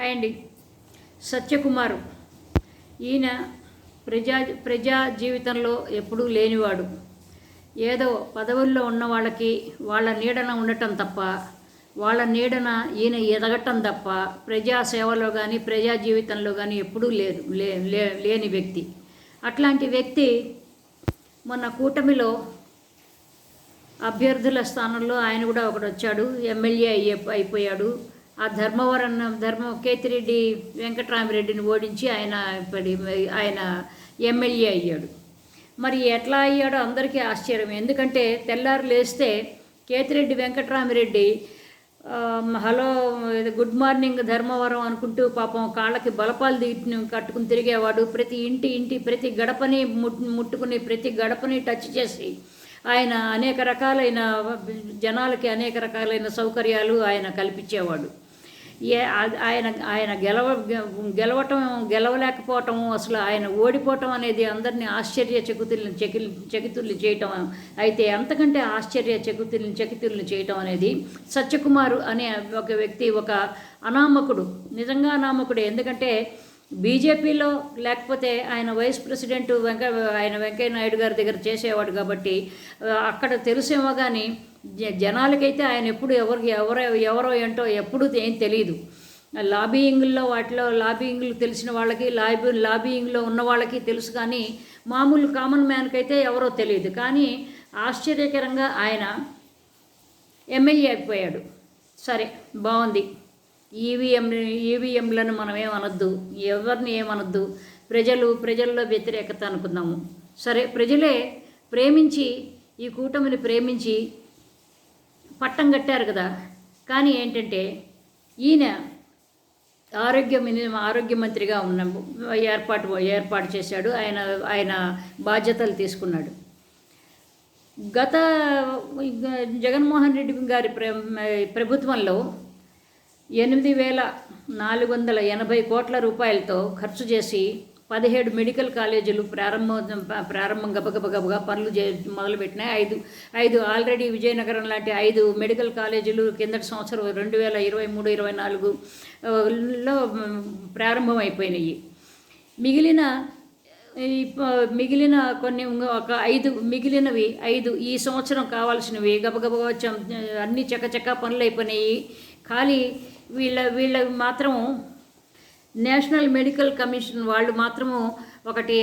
Hi అండి. సత్యకుమారు. ఈయన ప్రజా ప్రజా జీవితంలో ఎప్పుడూ లేనివాడు. ఏదో పదవుల్లో ఉన్న వాళ్ళకి వాళ్ళ నీడన ఉండటం తప్ప వాళ్ళ నీడన ఈయన ఎదగటం తప్ప ప్రజా సేవలో కానీ ప్రజా జీవితంలో కానీ ఎప్పుడూ లేదు లే లే- లేని వ్యక్తి. అట్లాంటి వ్యక్తి మొన్న కూటమిలో అభ్యర్థుల స్థానంలో ఆయన కూడా ఒకడు వచ్చాడు ఎమ్మెల్యే అయ్యే అయిపోయాడు. ఆ ధర్మవరం ధర్మ కేతిరెడ్డి వెంకటరామిరెడ్డిని ఓడించి ఆయన ఇప్పుడు ఆయన ఎమ్మెల్యే అయ్యాడు. మరి ఎట్లా అయ్యాడో అందరికీ ఆశ్చర్యం. ఎందుకంటే తెల్లారు లేస్తే Kethireddy Venkatarami Reddy hello good morning Dharmavaram అనుకుంటూ పాపం కాళ్ళకి బలపాలు దిగి కట్టుకుని తిరిగేవాడు. ప్రతి ఇంటి ఇంటి ప్రతి గడపని ముట్టుకుని ప్రతి గడపని టచ్ చేసి ఆయన అనేక రకాలైన జనాలకి అనేక రకాలైన సౌకర్యాలు ఆయన కల్పించేవాడు. ఏ ఆ- ఆయన ఆయన గెలవ గెలవటం గెలవలేకపోవటం అసలు ఆయన ఓడిపోవటం అనేది అందరినీ ఆశ్చర్య చకుతుల్ని చకి చకితుల్ని చేయటం అయితే అంతకంటే ఆశ్చర్య చకుతుల్ని చకితుల్ని చేయటం అనేది సత్యకుమారు అనే ఒక వ్యక్తి ఒక అనామకుడు నిజంగా అనామకుడే. ఎందుకంటే బీజేపీలో లేకపోతే ఆయన వైస్ ప్రెసిడెంట్ వెంక ఆయన వెంకయ్య నాయుడు గారి దగ్గర చేసేవాడు కాబట్టి అక్కడ తెలుసేమో కానీ జ- జనాలకైతే ఆయన ఎప్పుడు ఎవరికి ఎవరో ఎవరో ఏంటో ఎప్పుడు ఏం తెలియదు లాబీయింగ్లో వాటిలో లాబీయింగ్లు తెలిసిన వాళ్ళకి లాబీ లాబీయింగ్లో ఉన్న వాళ్ళకి తెలుసు కానీ మామూలు కామన్ మ్యాన్కి అయితే ఎవరో తెలియదు కానీ ఆశ్చర్యకరంగా ఆయన ఎమ్మెల్యే అయిపోయాడు. సరే బాగుంది ఈవీఎం ఈవీఎంలను మనం ఏమనొద్దు ఎవరిని ఏమనొద్దు? ప్రజలు ప్రజల్లో వ్యతిరేకత అనుకుందాము. సరే ప్రజలే ప్రేమించి ఈ కూటమిని ప్రేమించి పట్టం కట్టారు కదా. కానీ ఏంటంటే ఈయన ఆరోగ్య మిని ఆరోగ్య మంత్రిగా ఉన్న ఏర్పాటు ఏర్పాటు చేశాడు. ఆయన ఆయన బాధ్యతలు తీసుకున్నాడు. గత జగన్మోహన్ రెడ్డి గారి ప్ర ప్రభుత్వంలో ఎనిమిది వేల నాలుగు వందల ఎనభై కోట్ల రూపాయలతో ఖర్చు చేసి పదిహేడు మెడికల్ కాలేజీలు ప్రారంభం ప్రారంభం గబగబగబగా పనులు చే మొదలుపెట్టినాయి. ఐదు ఐదు ఆల్రెడీ విజయనగరం లాంటి ఐదు మెడికల్ కాలేజీలు కిందటి సంవత్సరం రెండు వేల ఇరవై మూడు ఇరవై నాలుగులో ప్రారంభం అయిపోయినాయి మిగిలిన మిగిలిన కొన్ని ఒక ఐదు మిగిలినవి ఐదు ఈ సంవత్సరం కావాల్సినవి గబగబగా అన్ని చకచక పనులు అయిపోయినాయి ఖాళీ వీళ్ళ వీళ్ళ మాత్రం నేషనల్ మెడికల్ కమిషన్ వాళ్ళు మాత్రము ఒకటి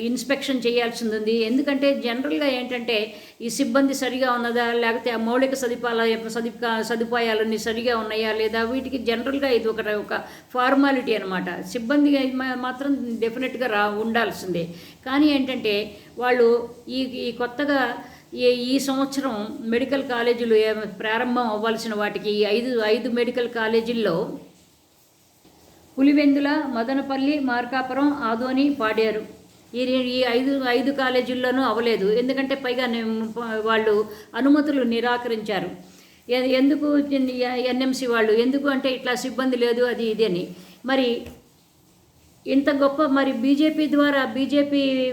ఇన్స్పెక్షన్ చేయాల్సింది ఉంది ఎందుకంటే జనరల్గా ఏంటంటే ఈ సిబ్బంది సరిగా ఉన్నదా లేకపోతే ఆ మౌలిక సదుపాయాల సదుపా సదుపాయాలన్నీ సరిగా ఉన్నాయా లేదా వీటికి జనరల్గా ఇది ఒక ఒక ఫార్మాలిటీ అనమాట సిబ్బంది మాత్రం డెఫినెట్గా రా ఉండాల్సిందే. కానీ ఏంటంటే వాళ్ళు ఈ ఈ కొత్తగా ఈ ఈ సంవత్సరం మెడికల్ కాలేజీలు ప్రారంభం అవ్వాల్సిన వాటికి ఈ ఐదు ఐదు మెడికల్ కాలేజీల్లో పులివెందుల మదనపల్లి మార్కాపురం ఆదోని పాడారు. ఈ ఈ ఐదు ఐదు కాలేజీల్లోనూ అవ్వలేదు. ఎందుకంటే పైగా వాళ్ళు అనుమతులు నిరాకరించారు. ఎందుకు ఎన్ఎంసి వాళ్ళు? ఎందుకు అంటే ఇట్లా సిబ్బంది లేదు అది ఇది అని. మరి ఇంత గొప్ప మరి బీజేపీ ద్వారా బీజేపీ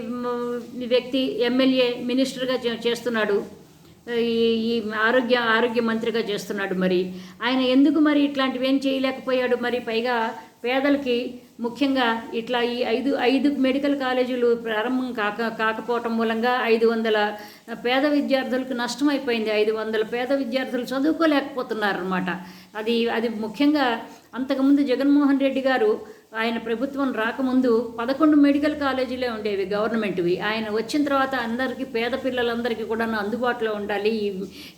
వ్యక్తి ఎమ్మెల్యే మినిస్టర్గా చే- చేస్తున్నాడు. ఈ ఈ ఆరోగ్య ఆరోగ్య మంత్రిగా చేస్తున్నాడు మరి. ఆయన ఎందుకు మరి ఇట్లాంటివి ఏం చేయలేకపోయాడు? మరి పైగా పేదలకి ముఖ్యంగా ఇట్లా ఈ ఐదు ఐదు మెడికల్ కాలేజీలు ప్రారంభం కాక కాకపోవటం మూలంగా ఐదు వందల పేద విద్యార్థులకు నష్టమైపోయింది. ఐదు వందల పేద విద్యార్థులు చదువుకోలేకపోతున్నారనమాట అది అది ముఖ్యంగా అంతకుముందు జగన్మోహన్ రెడ్డి గారు ఆయన ప్రభుత్వం రాకముందు పదకొండు మెడికల్ కాలేజీలే ఉండేవి గవర్నమెంట్వి. ఆయన వచ్చిన తర్వాత అందరికీ పేద పిల్లలందరికీ కూడా అందుబాటులో ఉండాలి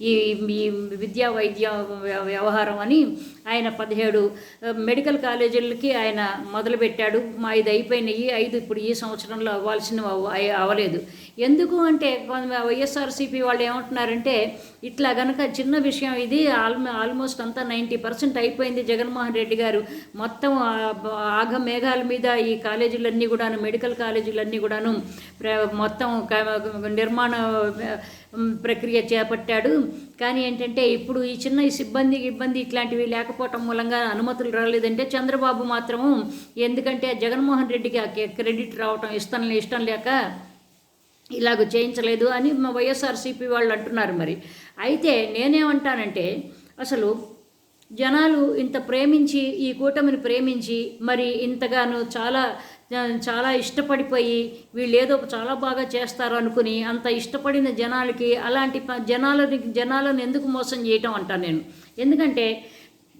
ఈ ఈ విద్యా వైద్య వ్య- వ్యవహారం అని ఆయన పదిహేడు మెడికల్ కాలేజీలకి ఆయన మొదలుపెట్టాడు. మా ఐదు అయిపోయినాయి ఐదు ఇప్పుడు ఈ సంవత్సరంలో అవ్వాల్సినవి అవ్వ అవ్వలేదు. ఎందుకు అంటే కొంత వైఎస్ఆర్సీపీ వాళ్ళు ఏమంటున్నారంటే ఇట్లా గనక చిన్న విషయం ఇది ఆల్మో ఆల్మోస్ట్ అంతా నైంటీ పర్సెంట్ అయిపోయింది జగన్మోహన్ రెడ్డి గారు. మొత్తం ఆగ మేఘాల మీద ఈ కాలేజీలన్నీ కూడాను మెడికల్ కాలేజీలన్నీ కూడాను ప్ర- మొత్తం నిర్మాణ ప్రక్రియ చేపట్టాడు. కానీ ఏంటంటే ఇప్పుడు ఈ చిన్న సిబ్బంది ఇబ్బంది ఇట్లాంటివి లేకపోవటం మూలంగా అనుమతులు రాలేదంటే చంద్రబాబు మాత్రము ఎందుకంటే జగన్మోహన్ రెడ్డికి ఆ క్రెడిట్ రావటం ఇష్టం ఇష్టం లేక ఇలాగ చేయించలేదు అని మా వైఎస్ఆర్సీపీ వాళ్ళు అంటున్నారు మరి. అయితే నేనేమంటానంటే అసలు జనాలు ఇంత ప్రేమించి ఈ కూటమిని ప్రేమించి మరి ఇంతగాను చాలా చాలా ఇష్టపడిపోయి వీళ్ళు ఏదో చాలా బాగా చేస్తారు అనుకుని అంత ఇష్టపడిన జనాలకి అలాంటి ప- జనాలని జనాలను ఎందుకు మోసం చేయటం అంటాను నేను. ఎందుకంటే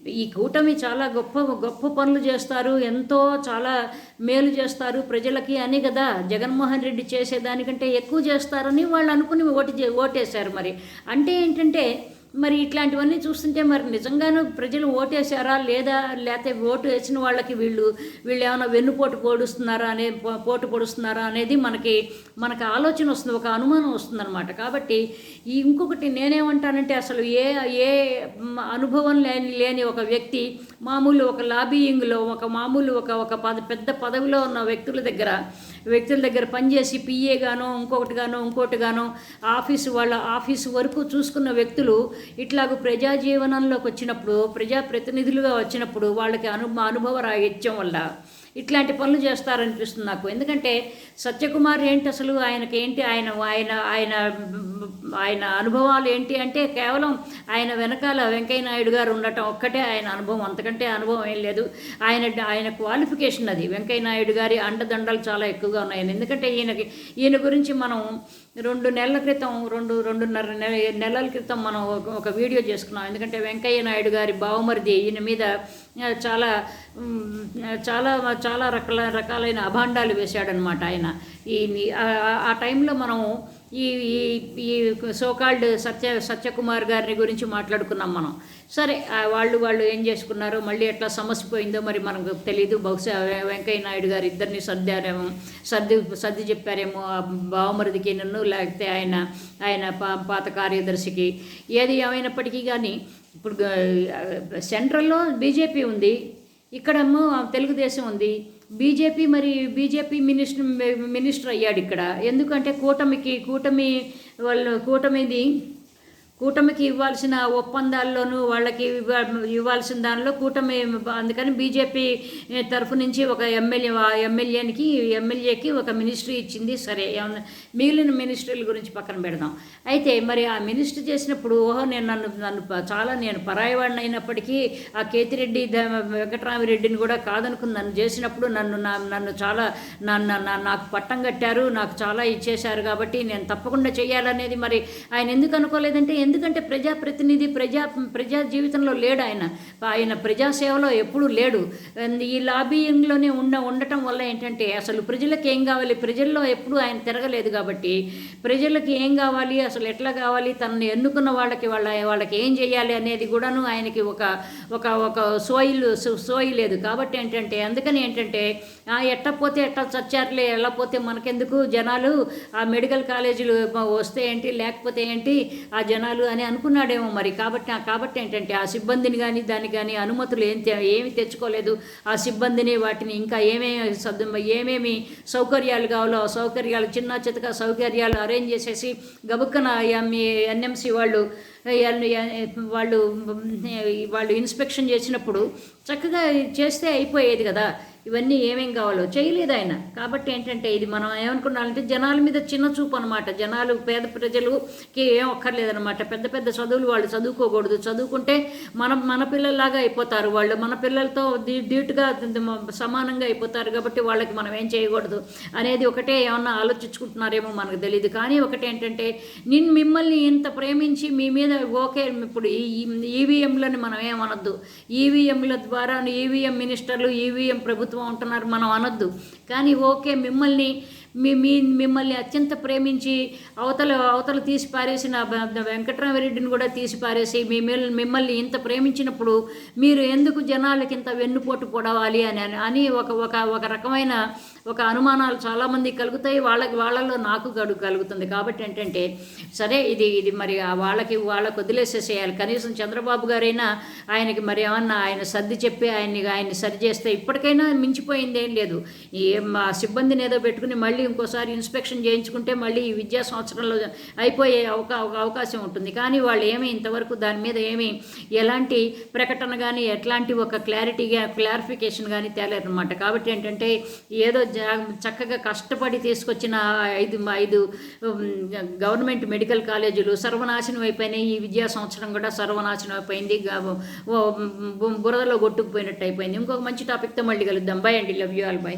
ఈ కూటమి చాలా గొప్ప గొప్ప పనులు చేస్తారు ఎంతో చాలా మేలు చేస్తారు ప్రజలకి అని కదా. జగన్మోహన్ రెడ్డి చేసేదానికంటే ఎక్కువ చేస్తారని వాళ్ళు అనుకుని ఓటు చే- ఓటేశారు మరి. అంటే ఏంటంటే మరి ఇట్లాంటివన్నీ చూస్తుంటే మరి నిజంగాను ప్రజలు ఓటేశారా లేదా లేకపోతే ఓటు వేసిన వాళ్ళకి వీళ్ళు వీళ్ళు ఏమైనా వెన్నుపోటు పొడుస్తున్నారా అనే పోటు పొడుస్తున్నారా అనేది మనకి మనకు ఆలోచన వస్తుంది ఒక అనుమానం వస్తుందన్నమాట. కాబట్టి ఈ ఇంకొకటి నేనేమంటానంటే అసలు ఏ ఏ అనుభవం లేని లేని ఒక వ్యక్తి మామూలు ఒక లాబీయింగ్లో ఒక మామూలు ఒక ఒక పద పెద్ద పదవిలో ఉన్న వ్యక్తుల దగ్గర వ్యక్తుల దగ్గర పనిచేసి పిఏ గానో ఇంకొకటి గానో ఇంకోటి గానో ఆఫీసు వాళ్ళ ఆఫీసు వరకు చూసుకున్న వ్యక్తులు ఇట్లాగ ప్రజా జీవనంలోకి వచ్చినప్పుడు ప్రజా ప్రతినిధులుగా వచ్చినప్పుడు వాళ్ళకి అను అనుభవ రాహిత్యం వల్ల ఇట్లాంటి పనులు చేస్తారనిపిస్తుంది నాకు. ఎందుకంటే సత్యకుమార్ ఏంటి అసలు? ఆయనకి ఏంటి? ఆయన ఆయన ఆయన ఆయన అనుభవాలు ఏంటి అంటే కేవలం ఆయన వెనకాల వెంకయ్య నాయుడు గారు ఉండటం ఒక్కటే ఆయన అనుభవం అంతకంటే అనుభవం ఏం లేదు. ఆయన ఆయన క్వాలిఫికేషన్ అది. వెంకయ్య నాయుడు గారి అండదండలు చాలా ఎక్కువగా ఉన్నాయి ఎందుకంటే ఈయనకి ఈయన గురించి మనం రెండు నెలల క్రితం రెండు రెండున్నర నెల నెలల క్రితం మనం ఒక వీడియో చేసుకున్నాం. ఎందుకంటే వెంకయ్య నాయుడు గారి బావమరిది ఈయన మీద చాలా చాలా చాలా రకాల రకాలైన అభాండాలు వేశాడనమాట ఆయన. ఈ ఆ టైంలో మనం ఈ ఈ సోకాల్డ్ సత్య సత్యకుమార్ గారిని గురించి మాట్లాడుకున్నాం మనం. సరే వాళ్ళు వాళ్ళు ఏం చేసుకున్నారో మళ్ళీ ఎట్లా సమస్య పోయిందో మరి మనకు తెలియదు బహుశా వెంకయ్య నాయుడు గారు ఇద్దరిని సర్దారేమో సర్ది సర్ది చెప్పారేమో బావమరిదికి నన్ను లేకపోతే ఆయన ఆయన పా పాత కార్యదర్శికి. ఏది ఏమైనప్పటికీ కానీ ఇప్పుడు సెంట్రల్లో బీజేపీ ఉంది ఇక్కడేమో తెలుగుదేశం ఉంది బీజేపీ మరి బీజేపీ మినిస్టర్ మినిస్టర్ అయ్యాడు ఇక్కడ. ఎందుకంటే కూటమికి కూటమి వాళ్ళు కూటమిది కూటమికి ఇవ్వాల్సిన ఒప్పందాల్లోనూ వాళ్ళకి ఇవ్వాల్సిన దానిలో కూటమి అందుకని బీజేపీ తరఫు నుంచి ఒక ఎమ్మెల్యే ఎమ్మెల్యేనికి ఎమ్మెల్యేకి ఒక మినిస్ట్రీ ఇచ్చింది. సరే ఏమన్నా మిగిలిన మినిస్ట్రీల గురించి పక్కన పెడదాం. అయితే మరి ఆ మినిస్టర్ చేసినప్పుడు ఓహో నేను నన్ను నన్ను ప- చాలా నేను పరాయవాడిని అయినప్పటికీ ఆ కేతిరెడ్డి ద- వెంకటరామిరెడ్డిని కూడా కాదనుకుని నన్ను చేసినప్పుడు నన్ను నా నన్ను చాలా నన్ను నాకు పట్టం కట్టారు నాకు చాలా ఇచ్చేశారు కాబట్టి నేను తప్పకుండా చేయాలనేది మరి ఆయన ఎందుకు అనుకోలేదంటే ఎందుకంటే ప్రజాప్రతినిధి ప్రజా ప్రజా జీవితంలో లేడు ఆయన. ఆయన ప్రజాసేవలో ఎప్పుడూ లేడు. ఈ లాబీయింగ్లోనే ఉన్న ఉండటం వల్ల ఏంటంటే అసలు ప్రజలకు ఏం కావాలి? ప్రజల్లో ఎప్పుడూ ఆయన తిరగలేదు కాబట్టి ప్రజలకి ఏం కావాలి? అసలు ఎట్లా కావాలి? తనని ఎన్నుకున్న వాళ్ళకి వాళ్ళ వాళ్ళకి ఏం చేయాలి అనేది కూడాను ఆయనకి ఒక ఒక ఒక సోయిలు సోయి లేదు. కాబట్టి ఏంటంటే అందుకని ఏంటంటే ఆ, ఎట్ట పోతే ఎట్ట చచ్చారులే ఎలా పోతే మనకెందుకు జనాలు? ఆ మెడికల్ కాలేజీలు వస్తే ఏంటి? లేకపోతే ఏంటి? ఆ జనాలు అని అనుకున్నాడేమో మరి. కాబట్టి కాబట్టి ఏంటంటే ఆ సిబ్బందిని కానీ దాన్ని కానీ అనుమతులు ఏం తె- ఏమి తెచ్చుకోలేదు. ఆ సిబ్బందిని వాటిని ఇంకా ఏమేమి ఏమేమి సౌకర్యాలు కావాలో ఆ సౌకర్యాలు చిన్న చితక సౌకర్యాలు అరేంజ్ చేసేసి గబుక్కన ఎన్ఎంసి వాళ్ళు వాళ్ళు వాళ్ళు ఇన్స్పెక్షన్ చేసినప్పుడు చక్కగా చేస్తే అయిపోయేది కదా ఇవన్నీ ఏమేం కావాలో చేయలేదు ఆయన కాబట్టి ఏంటంటే ఇది మనం ఏమనుకున్నామంటే జనాల మీద చిన్న చూపు అనమాట జనాలు పేద ప్రజలుకి ఏం అక్కర్లేదనమాట పెద్ద పెద్ద చదువులు వాళ్ళు చదువుకోకూడదు చదువుకుంటే మన మన పిల్లల్లాగా అయిపోతారు వాళ్ళు మన పిల్లలతో దీ ధీటుగా సమానంగా అయిపోతారు కాబట్టి వాళ్ళకి మనం ఏం చేయకూడదు అనేది ఒకటే ఏమన్నా ఆలోచించుకుంటున్నారేమో మనకు తెలియదు కానీ ఒకటి ఏంటంటే నిన్ను మిమ్మల్ని ఇంత ప్రేమించి మీ మీద ఓకే ఇప్పుడు ఈ ఈవీఎంలని మనం ఏమనొద్దు ఈవీఎంల ద్వారా ఈవీఎం మినిస్టర్లు ఈవీఎం ప్రభుత్వం ఉంటున్నారు మనం అనొద్దు. కానీ ఓకే మిమ్మల్ని మీ మీ మిమ్మల్ని అత్యంత ప్రేమించి అవతల అవతల తీసి పారేసిన బ- వెంకటరామరెడ్డిని కూడా తీసి పారేసి మీ మిమ్మల్ని ఇంత ప్రేమించినప్పుడు మీరు ఎందుకు జనాలకి ఇంత వెన్నుపోటు పొడవాలి అని అని- అని ఒక ఒక ఒక రకమైన ఒక అనుమానాలు చాలామంది కలుగుతాయి. వాళ్ళకి వాళ్ళలో నాకు గడు కలుగుతుంది. కాబట్టి ఏంటంటే సరే ఇది ఇది మరి వాళ్ళకి వాళ్ళకి వదిలేసేసేయాలి. కనీసం చంద్రబాబు గారైనా ఆయనకి మరి ఏమన్నా ఆయన సర్ది చెప్పి ఆయన్ని ఆయన్ని సరి చేస్తే ఇప్పటికైనా మించిపోయింది ఏం లేదు. ఈ మా సిబ్బందిని ఏదో పెట్టుకుని మళ్ళీ మళ్ళీ ఇంకోసారి ఇన్స్పెక్షన్ చేయించుకుంటే మళ్ళీ ఈ విద్యా సంవత్సరంలో అయిపోయే అవకా అవకాశం ఉంటుంది. కానీ వాళ్ళు ఏమీ ఇంతవరకు దాని మీద ఏమీ ఎలాంటి ప్రకటన కానీ ఎట్లాంటి ఒక క్లారిటీగా క్లారిఫికేషన్ కానీ తేలేరనమాట కాబట్టి ఏంటంటే ఏదో జా చక్కగా కష్టపడి తీసుకొచ్చిన ఐదు ఐదు గవర్నమెంట్ మెడికల్ కాలేజీలు సర్వనాశనం అయిపోయినాయి. ఈ విద్యా సంవత్సరం కూడా సర్వనాశనం అయిపోయింది. బురదలో కొట్టుకుపోయినట్టు అయిపోయింది. ఇంకొక మంచి టాపిక్తో మళ్ళీ కలుద్దాం. బై అండి. Love you all by